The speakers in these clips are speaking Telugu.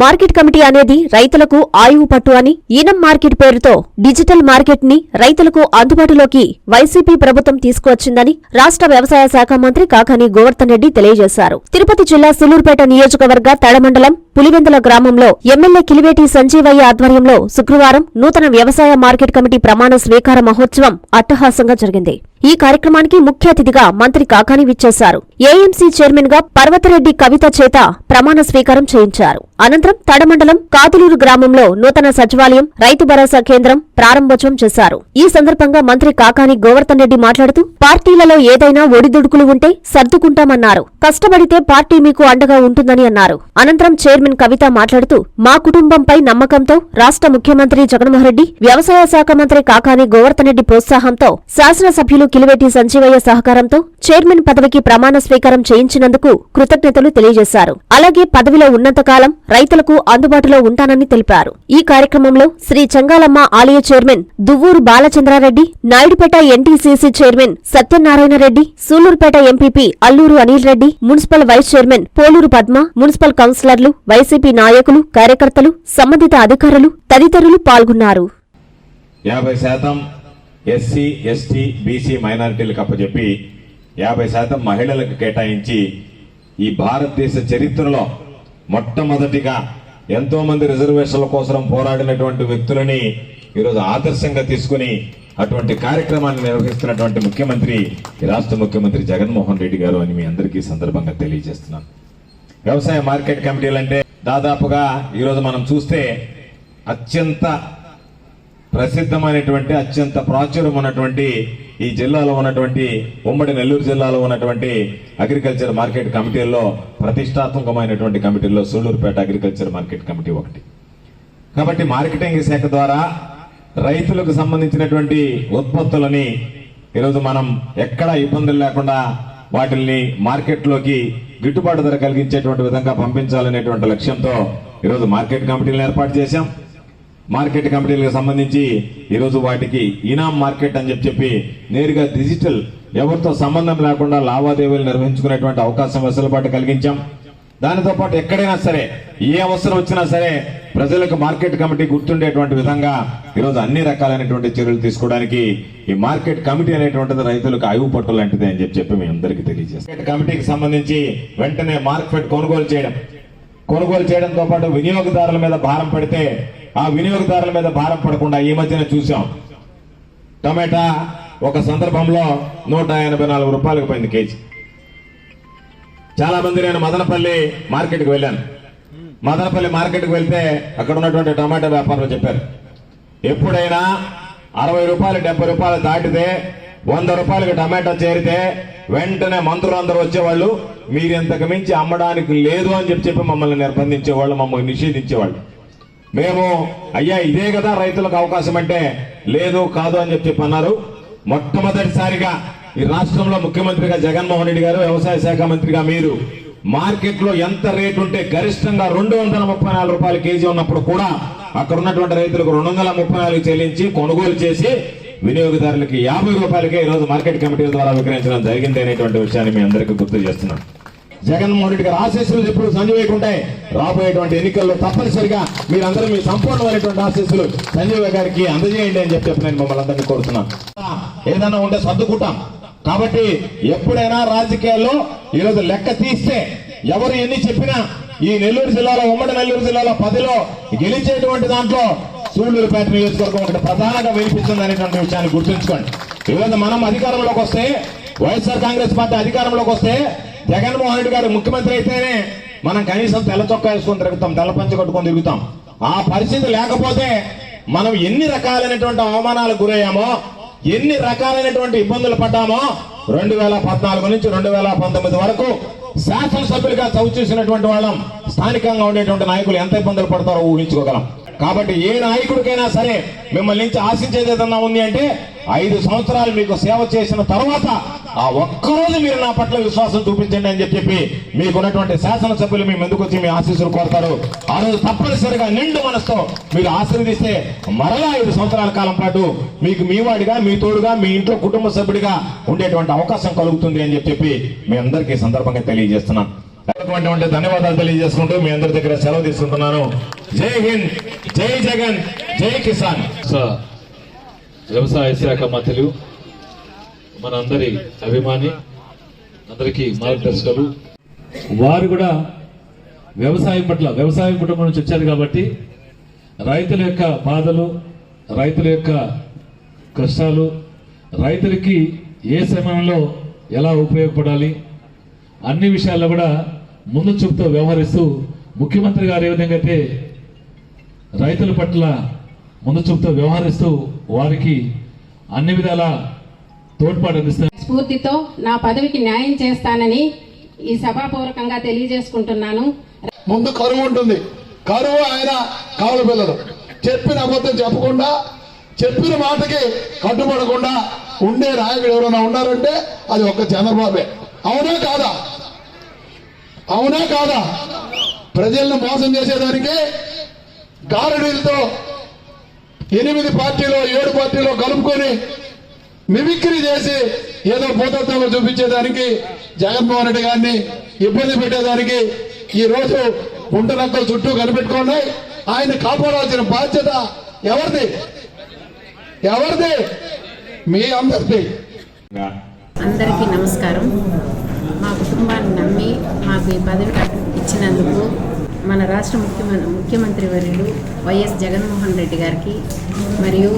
మార్కెట్ కమిటీ అనేది రైతులకు ఆయువు పట్టు అని ఈనం మార్కెట్ పేరుతో డిజిటల్ మార్కెట్ని రైతులకు అందుబాటులోకి వైసీపీ ప్రభుత్వం తీసుకువచ్చిందని రాష్ట్ర వ్యవసాయ శాఖ మంత్రి కాకాని గోవర్ధన్ రెడ్డి తెలియజేశారు. తిరుపతి జిల్లా సులూరుపేట నియోజకవర్గ తడమండలం పులివెందుల గ్రామంలో ఎమ్మెల్యే కిలివేటి సంజీవయ్య ఆధ్వర్యంలో శుక్రవారం నూతన వ్యవసాయ మార్కెట్ కమిటీ ప్రమాణ స్వీకార మహోత్సవం అట్టహాసంగా జరిగింది. ఈ కార్యక్రమానికి ముఖ్య అతిథిగా మంత్రి కాకాని విచ్చేశారు. ఏఎంసీ చైర్మన్గా పర్వతరెడ్డి కవిత చేత ప్రమాణ స్వీకారం చేయించారు. అనంతరం తడమండలం కాతులూరు గ్రామంలో నూతన సచివాలయం రైతు భరోసా కేంద్రం ప్రారంభోత్సవం చేశారు. ఈ సందర్భంగా మంత్రి కాకాని గోవర్ధన్ రెడ్డి మాట్లాడుతూ పార్టీలలో ఏదైనా ఒడిదుడుకులు ఉంటే సర్దుకుంటామన్నారు. కష్టపడితే పార్టీ మీకు అండగా ఉంటుందని అన్నారు. అనంతరం చైర్మన్ కవిత మాట్లాడుతూ మా కుటుంబంపై నమ్మకంతో రాష్ట్ర ముఖ్యమంత్రి జగన్మోహన్రెడ్డి వ్యవసాయ శాఖ మంత్రి కాకాని గోవర్ధన్ రెడ్డి ప్రోత్సాహంతో శాసనసభ్యులు కిలివేటి సంజీవయ్య సహకారంతో చైర్మన్ పదవికి ప్రమాణ స్వీకారం చేయించినందుకు కృతజ్ఞతలు తెలియజేశారు. అలాగే పదవిలో ఉన్నంతకాలం రైతులకు అందుబాటులో ఉంటానని తెలిపారు. ఈ కార్యక్రమంలో శ్రీ చంగాలమ్మ ఆలయ chairman Duvvuru Balachandra Reddy Naidupeta NTCC chairman Satyanarayana Reddy Sullurupeta MPP Alluru Anil Reddy municipal vice chairman Poluru Padma municipal కౌన్సిలర్లు వైసీపీ నాయకులు కార్యకర్తలు సంబంధిత అధికారులు తదితరులు పాల్గొన్నారు. యాభై శాతం ఎస్సీ ఎస్టీ బీసీ మైనారిటీలకు అప్పచెప్పి యాభై శాతం మహిళలకు కేటాయించి ఈ భారతదేశ చరిత్రలో మొట్టమొదటిగా ఎంతో మంది రిజర్వేషన్ల కోసం పోరాడినటువంటి వ్యక్తులని ఈరోజు ఆదర్శంగా తీసుకుని అటువంటి కార్యక్రమాన్ని నిర్వహిస్తున్నటువంటి ముఖ్యమంత్రి రాష్ట్ర ముఖ్యమంత్రి జగన్మోహన్ రెడ్డి గారు అని మీ అందరికీ సందర్భంగా తెలియజేస్తున్నాను వ్యవసాయ మార్కెట్ కమిటీలు అంటే దాదాపుగా ఈరోజు మనం చూస్తే అత్యంత ప్రసిద్ధమైనటువంటి అత్యంత ప్రాచుర్యం ఉన్నటువంటి ఈ జిల్లాలో ఉన్నటువంటి ఉమ్మడి నెల్లూరు జిల్లాలో ఉన్నటువంటి అగ్రికల్చర్ మార్కెట్ కమిటీల్లో ప్రతిష్టాత్మకమైనటువంటి కమిటీల్లో సూళ్ళూరుపేట అగ్రికల్చర్ మార్కెట్ కమిటీ ఒకటి. కాబట్టి మార్కెటింగ్ శాఖ ద్వారా రైతులకు సంబంధించినటువంటి ఉత్పత్తులని ఈరోజు మనం ఎక్కడా ఇబ్బందులు లేకుండా వాటిల్ని మార్కెట్లోకి గిట్టుబాటు ధర కలిగించేటువంటి విధంగా పంపించాలనేటువంటి లక్ష్యంతో ఈరోజు మార్కెట్ కమిటీలను ఏర్పాటు చేశాం. మార్కెట్ కమిటీలకు సంబంధించి ఈరోజు వాటికి ఇనాం మార్కెట్ అని చెప్పి చెప్పి నేరుగా డిజిటల్ ఎవరితో సంబంధం లేకుండా లావాదేవీలు నిర్వహించుకునేటువంటి అవకాశం వెసులుబాటు కలిగించాం. దానితో పాటు ఎక్కడైనా సరే ఏ అవసరం వచ్చినా సరే ప్రజలకు మార్కెట్ కమిటీ గుర్తుండేటువంటి విధంగా ఈరోజు అన్ని రకాలైనటువంటి చర్యలు తీసుకోవడానికి ఈ మార్కెట్ కమిటీ అనేటువంటిది రైతులకు ఆయువు పట్టు లాంటిది అని చెప్పి చెప్పి మేము అందరికీ తెలియజేస్తాం. కమిటీకి సంబంధించి వెంటనే మార్కెట్ కొనుగోలు చేయడం. కొనుగోలు చేయడంతో పాటు వినియోగదారుల మీద భారం పడితే ఆ వినియోగదారుల మీద భారం పడకుండా ఈ మధ్యన చూసాం. టమాటా ఒక సందర్భంలో నూట ఎనభై నాలుగు రూపాయలకు పోయింది కేజీ. చాలా మంది నేను మదనపల్లి మార్కెట్కి వెళ్ళాను. మదనపల్లి మార్కెట్కి వెళ్తే అక్కడ ఉన్నటువంటి టమాటా వ్యాపారులు చెప్పారు. ఎప్పుడైనా అరవై రూపాయలు డెబ్బై రూపాయలు దాటితే వంద రూపాయలకి టమాటా చేరితే వెంటనే మంత్రులందరూ వచ్చేవాళ్ళు మీరు ఇంతకు మించి అమ్మడానికి లేదు అని చెప్పి చెప్పి మమ్మల్ని నిర్బంధించేవాళ్ళు మమ్మల్ని నిషేధించేవాళ్ళు. మేము అయ్యా ఇదే కదా రైతులకు అవకాశం అంటే లేదు కాదు అని చెప్పి చెప్పి అన్నారు. మొట్టమొదటిసారిగా ఈ రాష్ట్రంలో ముఖ్యమంత్రిగా జగన్మోహన్ రెడ్డి గారు వ్యవసాయ శాఖ మంత్రిగా మీరు మార్కెట్లో ఎంత రేటు ఉంటే గరిష్టంగా రెండు వందల ముప్పై నాలుగు రూపాయలు కేజీ ఉన్నప్పుడు కూడా అక్కడ ఉన్నటువంటి రైతులకు రెండు వందల ముప్పై నాలుగు చెల్లించి కొనుగోలు చేసి వినియోగదారులకి యాభై రూపాయలకే ఈ రోజు మార్కెట్ కమిటీల ద్వారా విక్రయించడం జరిగింది అనేటువంటి విషయాన్ని మీ అందరికీ గుర్తు చేస్తున్నాం. జగన్మోహన్ రెడ్డి గారు ఆశీస్సులు ఎప్పుడు సంజయ్ ఉంటాయి రాబోయేటువంటి ఎన్నికల్లో తప్పనిసరిగా మీరందరూ మీ సంపూర్ణమైనటువంటి ఆశీస్సులు సంజయ్ గారికి అందజేయండి అని చెప్పి నేను మిమ్మల్ని అందరినీ కోరుతున్నాను. ఏదైనా ఉంటే సర్దుకుంటాం. కాబట్టి ఎప్పుడైనా రాజకీయాల్లో ఈరోజు లెక్క తీస్తే ఎవరు ఎన్ని చెప్పినా ఈ నెల్లూరు జిల్లాలో ఉమ్మడి నెల్లూరు జిల్లాలో పదిలో గెలిచేటువంటి దాంట్లో సూళ్ళూరుపేట నియోజకవర్గం ఒకటి ప్రధానంగా వినిపిస్తుంది అనేటువంటి విషయాన్ని గుర్తుంచుకోండి. ఈరోజు మనం అధికారంలోకి వస్తే వైఎస్ఆర్ కాంగ్రెస్ పార్టీ అధికారంలోకి వస్తే జగన్మోహన్ రెడ్డి గారు ముఖ్యమంత్రి అయితేనే మనం కనీసం తెల్ల చొక్కా వేసుకొని తిరుగుతాం తెల్ల పంచ కట్టుకొని తిరుగుతాం. ఆ పరిస్థితి లేకపోతే మనం ఎన్ని రకాలైనటువంటి అవమానాలకు గురయ్యామో ఎన్ని రకాలైనటువంటి ఇబ్బందులు పడ్డామో రెండు వేల పద్నాలుగు నుంచి రెండు వేల పంతొమ్మిది వరకు శాసనసభ్యులుగా చవి చూసినటువంటి వాళ్ళం స్థానికంగా ఉండేటువంటి నాయకులు ఎంత ఇబ్బందులు పడతారో ఊహించుకోగలం. కాబట్టి ఏ నాయకుడికైనా సరే మిమ్మల్ని నుంచి ఆశించేది ఏదన్నా ఉంది అంటే ఐదు సంవత్సరాలు మీకు సేవ చేసిన తర్వాత ఆ ఒక్కరోజు మీరు నా పట్ల విశ్వాసం చూపించండి అని చెప్పి మీకున్నటువంటి శాసనసభ్యులు మీ ముందుకు వచ్చి మీ ఆశీస్సులు కోరుతారు. ఆ రోజు తప్పనిసరిగా నిండు మనసుతో మీరు ఆశీర్వదిస్తే మరలా ఐదు సంవత్సరాల కాలం పాటు మీకు మీ వాడిగా మీ తోడుగా మీ ఇంట్లో కుటుంబ సభ్యుడిగా ఉండేటువంటి అవకాశం కలుగుతుంది అని చెప్పి మీ అందరికీ సందర్భంగా తెలియజేస్తున్నాను. ధన్యవాదాలు తెలియజేసుకుంటూ మీ అందరి దగ్గర సెలవు తీసుకుంటున్నాను. జై హింద్! జై జగన్ జై కిసాన్. వ్యవసాయ శాఖ మంత్రులు మనందరి అభిమాని అందరికీ మార్గదర్శకులు. వారు కూడా వ్యవసాయం పట్ల వ్యవసాయం కుటుంబం నుంచి వచ్చారు కాబట్టి రైతుల యొక్క బాధలు రైతుల యొక్క కష్టాలు రైతులకి ఏ సమయంలో ఎలా ఉపయోగపడాలి అన్ని విషయాల్లో కూడా ముందు చూపుతో వ్యవహరిస్తూ ముఖ్యమంత్రి గారు ఏ విధంగా అయితే రైతుల పట్ల ముందు చూపుతూ వ్యవహరిస్తూ వారికి అన్ని విధాల తోడ్పాటు అందిస్తారు. స్ఫూర్తితో నా పదవికి న్యాయం చేస్తానని ఈ సభాపూర్వకంగా తెలియజేసుకుంటున్నాను. ముందు కరువు ఉంటుంది. కరువు ఆయన కావల పిల్లలు. చెప్పిన అబద్ధం చెప్పకుండా చెప్పిన మాటకి కట్టుబడకుండా ఉండే నాయకుడు ఎవరైనా ఉన్నారంటే అది ఒక్క చంద్రబాబే. అవునా కాదా? అవునా కాదా? ప్రజలను మోసం చేసేదానికి గారడీలతో ఎనిమిది పార్టీలో ఏడు పార్టీలో కలుపుకొని మిమిక్రీ చేసి ఏదో భూతత్వంలో చూపించేదానికి జగన్మోహన్ రెడ్డి గారిని ఇబ్బంది పెట్టేదానికి ఈ రోజు గుంటనక్కలు చుట్టూ కనిపెట్టుకోండి ఆయన కాపాడాల్సిన బాధ్యత ఎవరిది? ఎవరిది? మీ అందరిది. అందరికీ నమస్కారం. మా కుటుంబాన్ని నమ్మి మాకు ఈ పదవి ఇచ్చినందుకు మన రాష్ట్ర ముఖ్యమంత్రి ముఖ్యమంత్రి వర్యులు వైఎస్ జగన్మోహన్ రెడ్డి గారికి మరియు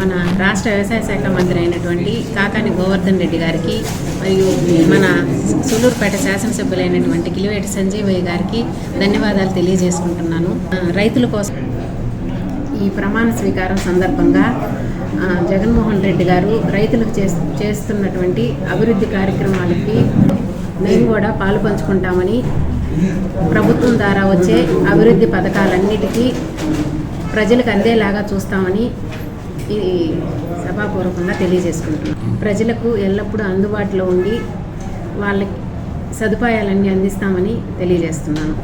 మన రాష్ట్ర వ్యవసాయ శాఖ మంత్రి అయినటువంటి కాకాని గోవర్ధన్ రెడ్డి గారికి మరియు మన సులూరుపేట శాసనసభ్యులైనటువంటి కిలివేటి సంజీవయ్య గారికి ధన్యవాదాలు తెలియజేసుకుంటున్నాను. రైతుల కోసం ఈ ప్రమాణ స్వీకారం సందర్భంగా జగన్మోహన్ రెడ్డి గారు రైతులకు చేస్తున్నటువంటి అభివృద్ధి కార్యక్రమాలకి మేము కూడా పాలు పంచుకుంటామని ప్రభుత్వం ద్వారా వచ్చే అభివృద్ధి పథకాలన్నిటికీ ప్రజలకు అందేలాగా చూస్తామని ఈ సభాపూర్వకంగా తెలియజేసుకుంటున్నాం. ప్రజలకు ఎల్లప్పుడూ అందుబాటులో ఉండి వాళ్ళకి సదుపాయాలన్నీ అందిస్తామని తెలియజేస్తున్నాను.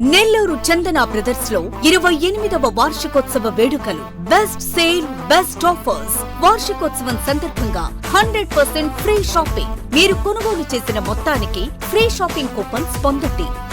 నెల్లూరు చందన బ్రదర్స్లో ఇరవై ఎనిమిదవ వార్షికోత్సవ వేడుకలు. బెస్ట్ సేల్ బెస్ట్ ఆఫర్స్ వార్షికోత్సవం సందర్భంగా హండ్రెడ్ పర్సెంట్ ఫ్రీ షాపింగ్. మీరు కొనుగోలు చేసిన మొత్తానికి ఫ్రీ షాపింగ్ కూపన్స్ పొందండి.